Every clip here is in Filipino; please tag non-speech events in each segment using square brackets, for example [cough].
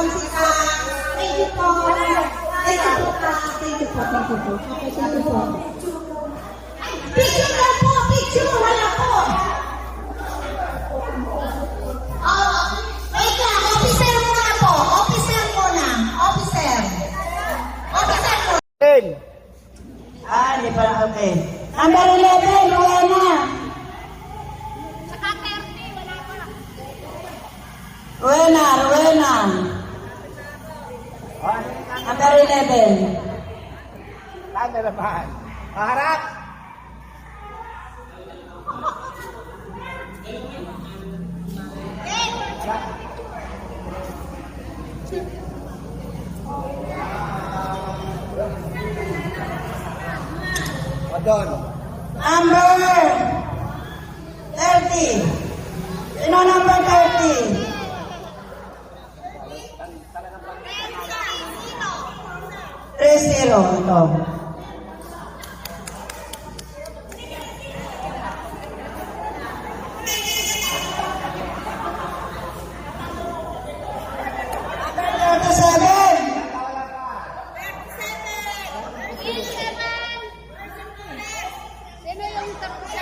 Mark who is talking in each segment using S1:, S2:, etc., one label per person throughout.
S1: umpisa. Thank you po. Thank you po. Thank you po. Thank you po. Okay, thank you po. Ay, Number 11.
S2: Saan na naman? Paharap! O doon.
S1: Number 30. Sino number 30? Zero ito. Thirty-seven.
S3: Sino yung tapos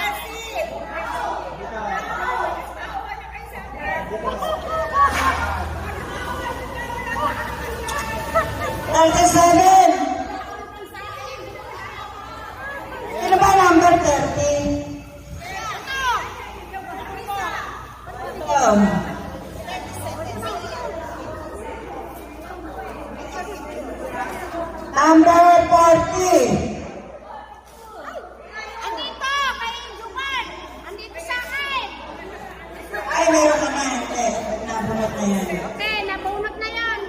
S1: Thirty-seven. Sino ba number 30? Ito. Number 40.
S3: Andito, kay Juman. Andito sa akin.
S1: Ay, meron ka na. Hindi. Nabunot na yan.
S3: Okay, nabunot na yan.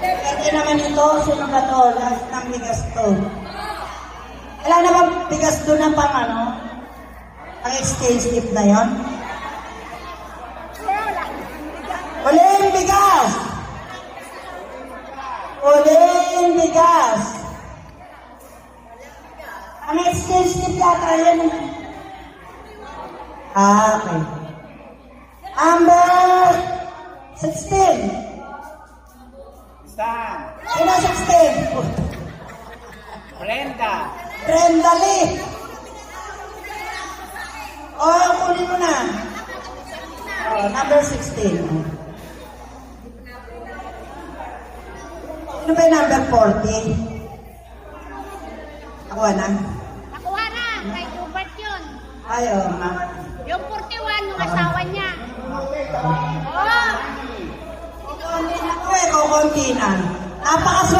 S1: Pwede naman ito. Sino ba to? Last ng bigas to. Wala na bigas doon na pang ano? Ang exchange gift na yon? Uling bigas! Uling bigas! Ang exchange gift yata eh. Ah, okay. Number 16.
S2: Saan?
S1: Sino 16?
S2: Brenda.
S1: Brenda Lee. O, oh, kunin mo na. Oh, number 16. Ano ba yung number 40? Ako na.
S3: Nakuha na, kay Hubert yun.
S1: Ay, nga. kaibigan. Napakaswerte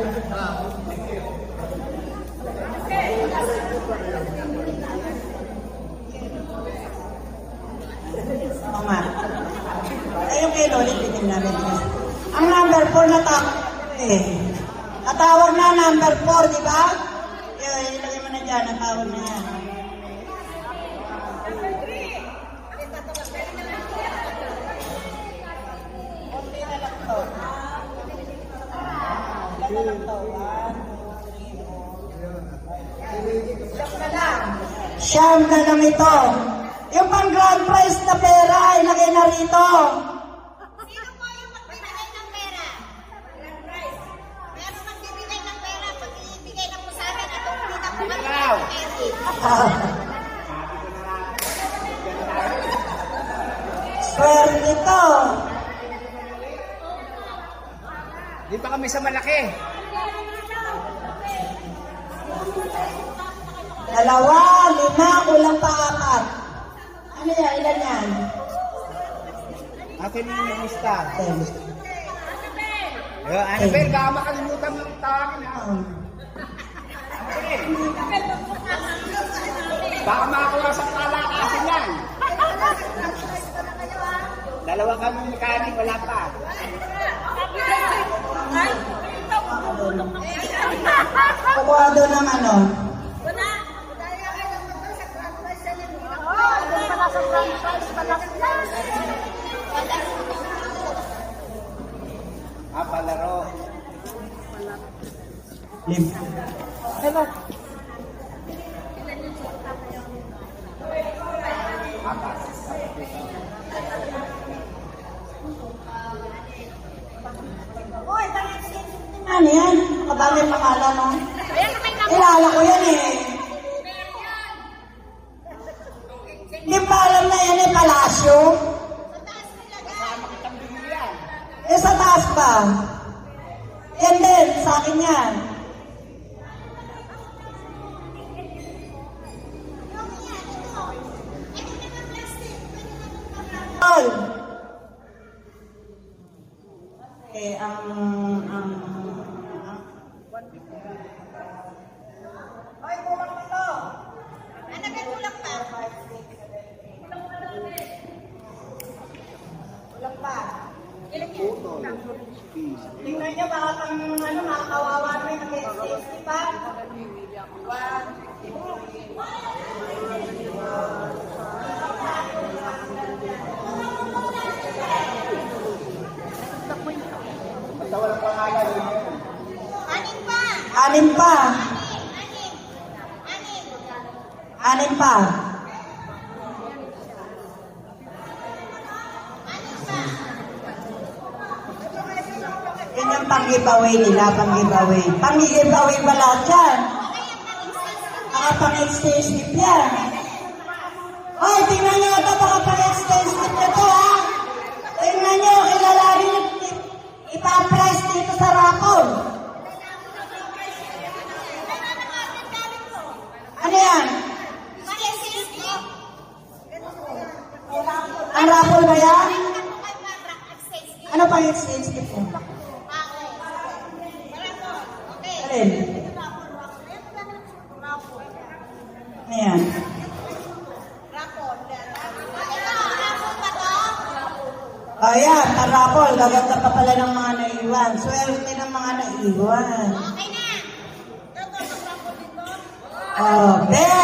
S1: Oo nga. Ayun kay Lolit, bitin namin. Ang number 4 na tak Okay. Natawag na number 4, di ba? Yun, ilagay mo na dyan, natawag na yan. Okay na lang to. Ilan na lang to? One, two, three, four, Siyam na lang. Siyam na lang ito. Yung pang grand prize na pera, ilagay na rito.
S3: Sino po yung magbibigay ng pera? Grand prize. Meron magbibigay ng pera pag ibigay na po sa akin at hindi na po kami
S2: Ikaw.
S1: Ah. Swerte ito.
S2: Dito kami sa malaki.
S1: Dalawa, lima, kulang pa apat. Ano yan? Ilan yan?
S2: Akin yung nag-lista.
S1: Ten.
S2: Ayun, Annabel, baka makalimutan mo yung tawagin ha. Annabel. Baka makakuha sa kalakasin yan. Dalawa kami mekanik, wala pa.
S1: Kukuha doon ng ano?
S2: Ah, palaro.
S1: Lim. Diba? Ano yan? Kadami pangalan, no? Kilala ko yan eh. Pa. Tingnan nyo, baka pang ano, mga kawawa na yung nag-safety pa. One,
S2: walang pangalan.
S3: Anin pa?
S1: anim pa. Anim pa. Yan yung pang-giveaway nila, pang-giveaway. Pang-giveaway ba lahat yan? Baka pang-exchange gift yan. Hoy, tingnan nyo ito, baka ipa-price dito sa Rapol. Ano yan? Ang Rapol ba yan? Ano pang-exchange gift mo? Alin? Ano yan? Oh, yan, tarapol. Gaganda pa pala ng mga naiwan. Swerte ng mga naiwan. Oh, Benz!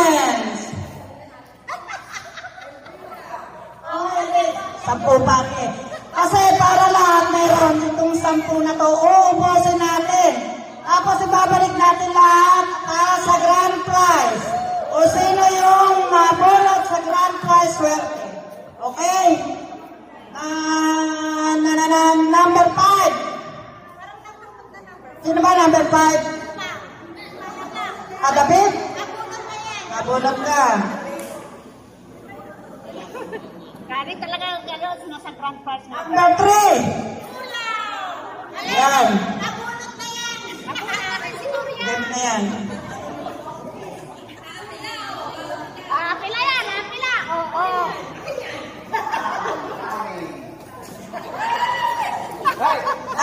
S1: Nabulot ka.
S3: Kari talaga galo nasa grand prize na.
S1: Number three. Yan.
S3: Nabunot na yan. Nabunot na rin si Nuria.
S1: Game na yan.
S3: Ah, pila yan, ah, pila. Oo.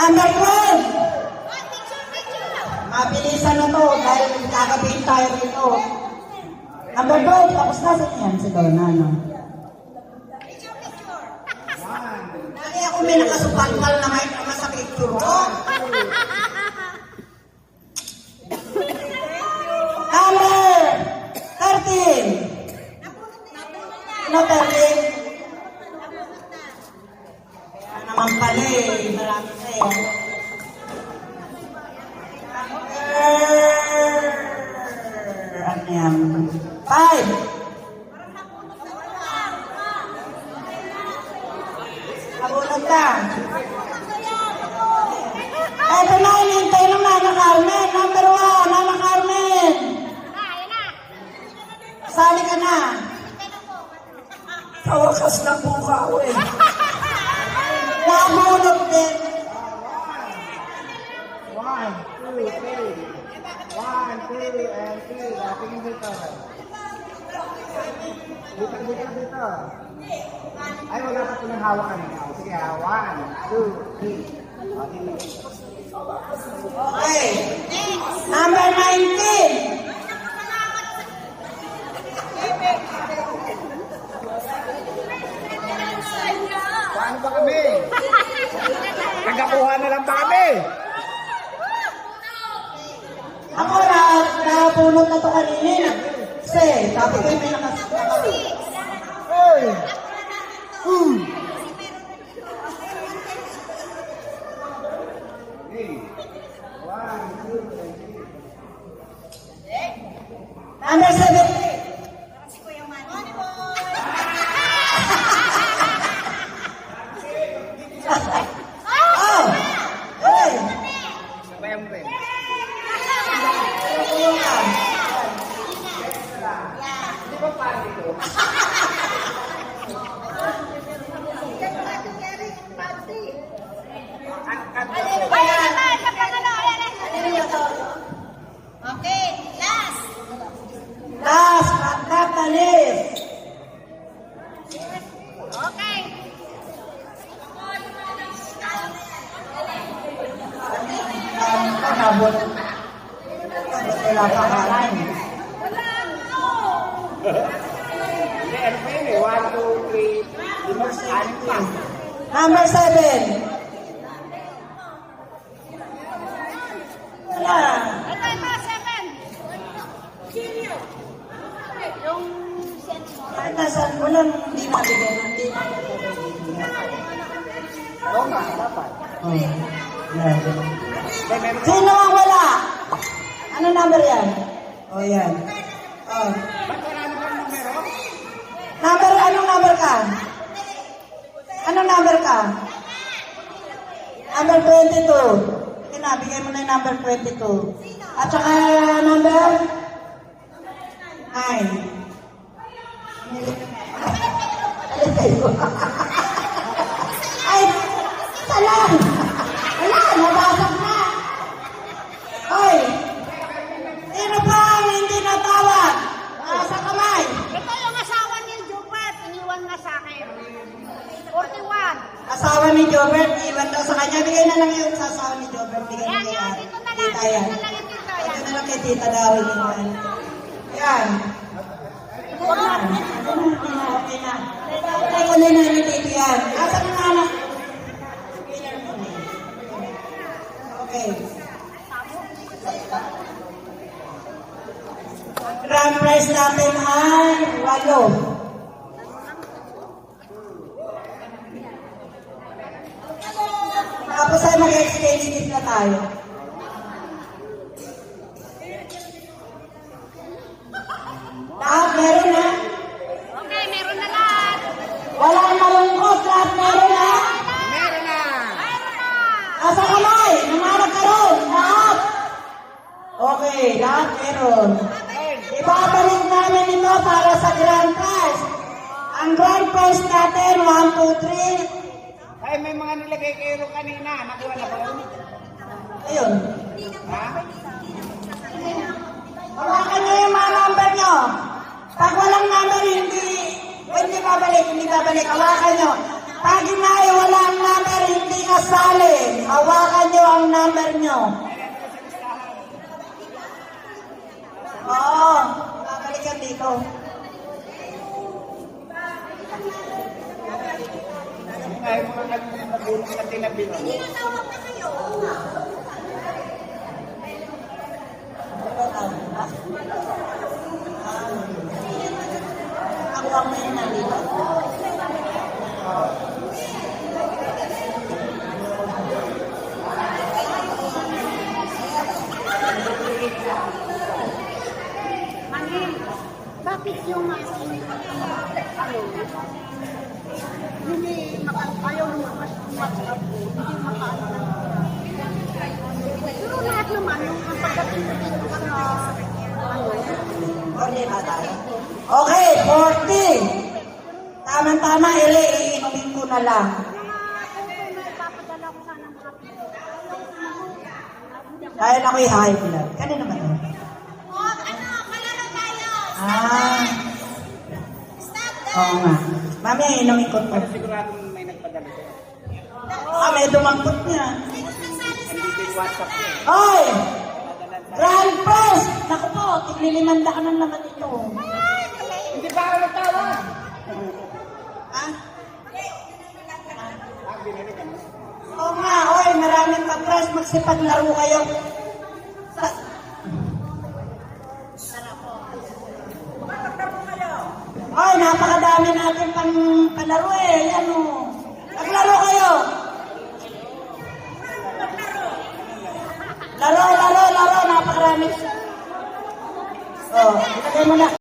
S1: Number 12.
S3: Oh, picture, picture.
S1: Mabilisan na to dahil kakabihin tayo rito. Number 12. Tapos na sa yan si Donna, no?
S3: Picture, picture.
S1: Lagi ako may nakasupalpal na may tama sa picture ko.
S2: Dito. Ay, wala pa pinang hawak kanina. Sige ha. One, two, three. Ah, dito.
S1: Okay. Number 19.
S2: Paano ba kami? Nagkakuha na lang ba kami?
S1: Ako na, napulot na to kanina. Kasi, sabi ko may nakas...
S2: glory.
S1: Number 7. Wala.
S3: Ito, ito, seven. Yung
S1: Kahit nasan, walang hindi mabigyan. Hindi mabigyan.
S2: Oo nga, dapat.
S1: Oh.
S2: Meron pa.
S1: Sino ang wala? Ano number yan? O oh, yan. Oh.
S2: Ba't wala na bang numero?
S1: Number, anong number ka? Anong number ka? Number 22. Kinabigay mo na yung number 22. At saka number? 9. Ay, [laughs]
S3: Asawa ni
S1: Jobert, iwan daw sa kanya. Bigay na lang yung sa asawa ni Jobert. Bigay na
S3: yan, na
S1: Tita yan.
S3: na
S1: Ito na lang kay tita daw. Yan. Yan. Na. Okay na, okay na. Patay ko na ni tita yan. Asan ang anak? Okay. Grand prize natin ay walo. Ay mag-exchange gift na tayo.
S2: Ha?
S1: Hawakan niyo yung mga number niyo. Pag walang number, hindi, hindi babalik, hindi babalik. Hawakan niyo. Pag inay walang number, hindi kasali. Hawakan niyo ang number niyo. Oo, babalik yan dito.
S2: Ay, mga kanina nabulong na tinabi.
S3: Tinatawag na kayo.
S1: Ako ang may nandito. 40. Tama-tama, Eli, iinumin ko na lang. Dahil ako'y high blood. Kanina naman yun?
S3: O, ano, malaro tayo.
S1: Ah,
S3: Stop the...
S1: oo nga. Mami, inumin ko to.
S2: Siguradong may nagpadala ko.
S1: Ah, may dumangkot niya.
S3: Sino nagsali sa...
S2: Nandito
S1: Grand Press! Naku po, tiglilimanda ka ng naman ito.
S2: Hindi pa ako nagtawag!
S1: Ah?
S2: Ah, na.
S1: Oo nga, oy, maraming patras, magsipaglaro kayo. Sa... Ay, napakadami natin pang palaro eh. Yan o. Laro, laro, laro. Napakarami. Oh, ilagay mo na.